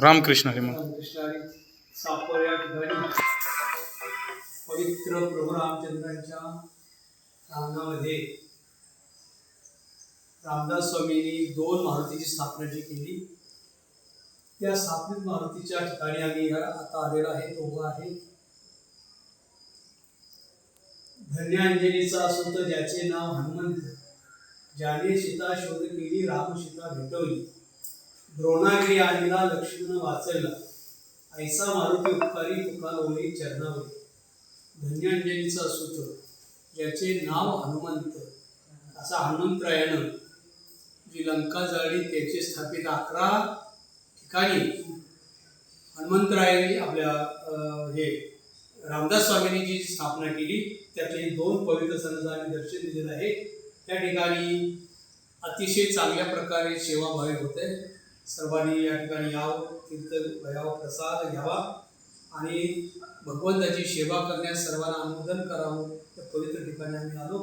रामकृष्ण हरी मग सापर या ठिकाणी. पवित्र प्रभू रामचंद्रांच्या अंगणामध्ये रामदास स्वामींनी दोन मारुतीची स्थापना जी केली. त्या स्थापित मारुतीच्या ठिकाणी आम्ही आता आलेला आहे तो उभा आहे. धन्यांजलीचा अंजलीचा तर ज्याचे नाव हनुमंत ज्याने सीता शोध केली राम सीता भेटवली. द्रोणागिरी आणला लक्ष्मण वाचला ऐसा मारुती उपकारी तुका लोळी चरणावरी धन्यांजलीचा सुत ज्याचे नाव हनुमंत. असा हनुमंतरायानं जी लंका जाळली त्याचे स्थापित अकरा ठिकाणी हनुमंतरायांनी आपल्या हे रामदास स्वामींनी जी स्थापना केली त्यातले दोन पवित्र सणाचं आम्ही दर्शन दिलेलं आहे. त्या ठिकाणी अतिशय चांगल्या प्रकारे सेवाभावी होत आहे. सर्वांनी या ठिकाणी यावं तीर्थ भयावं प्रसाद घ्यावा आणि भगवंताची सेवा करण्यास सर्वांना अनुमोदन करावं. त्या पवित्र ठिकाणी आम्ही आलो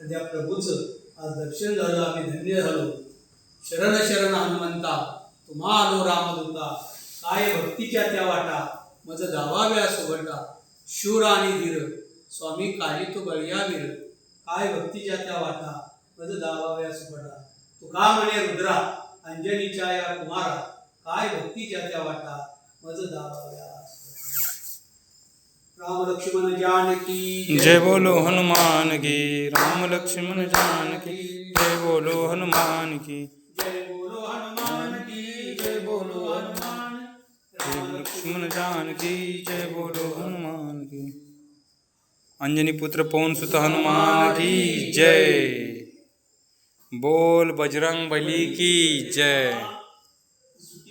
आणि त्या प्रभूचं आज दर्शन झालं आम्ही धन्य झालो. शरण शरण हनुमंता तुम्हा आलो रामदूता. काय भक्तीच्या त्या वाटा मज दावाव्या सुभटा शूर आणि धीर स्वामी काही तो बळियावीर काय भक्तीच्या त्या वाटा मज दावाव्या सुभटा तू का म्हणे रुद्रा? अंजनीच्या या कुमारा काय भक्तीच्या त्या वाटा मज दावाव्या सुभटा. राम लक्ष्मण जानकी जय बोलो हनुमान की राम लक्ष्मण जान की जय बोलो हनुमान की जय बोलो हनुमान की जय बोलो हनुमान जय लक्ष्मण जान की जय बोलो हनुमान की अंजनी पुत्र पवन सुत हनुमान की जय बोल बजरंग बली की जय।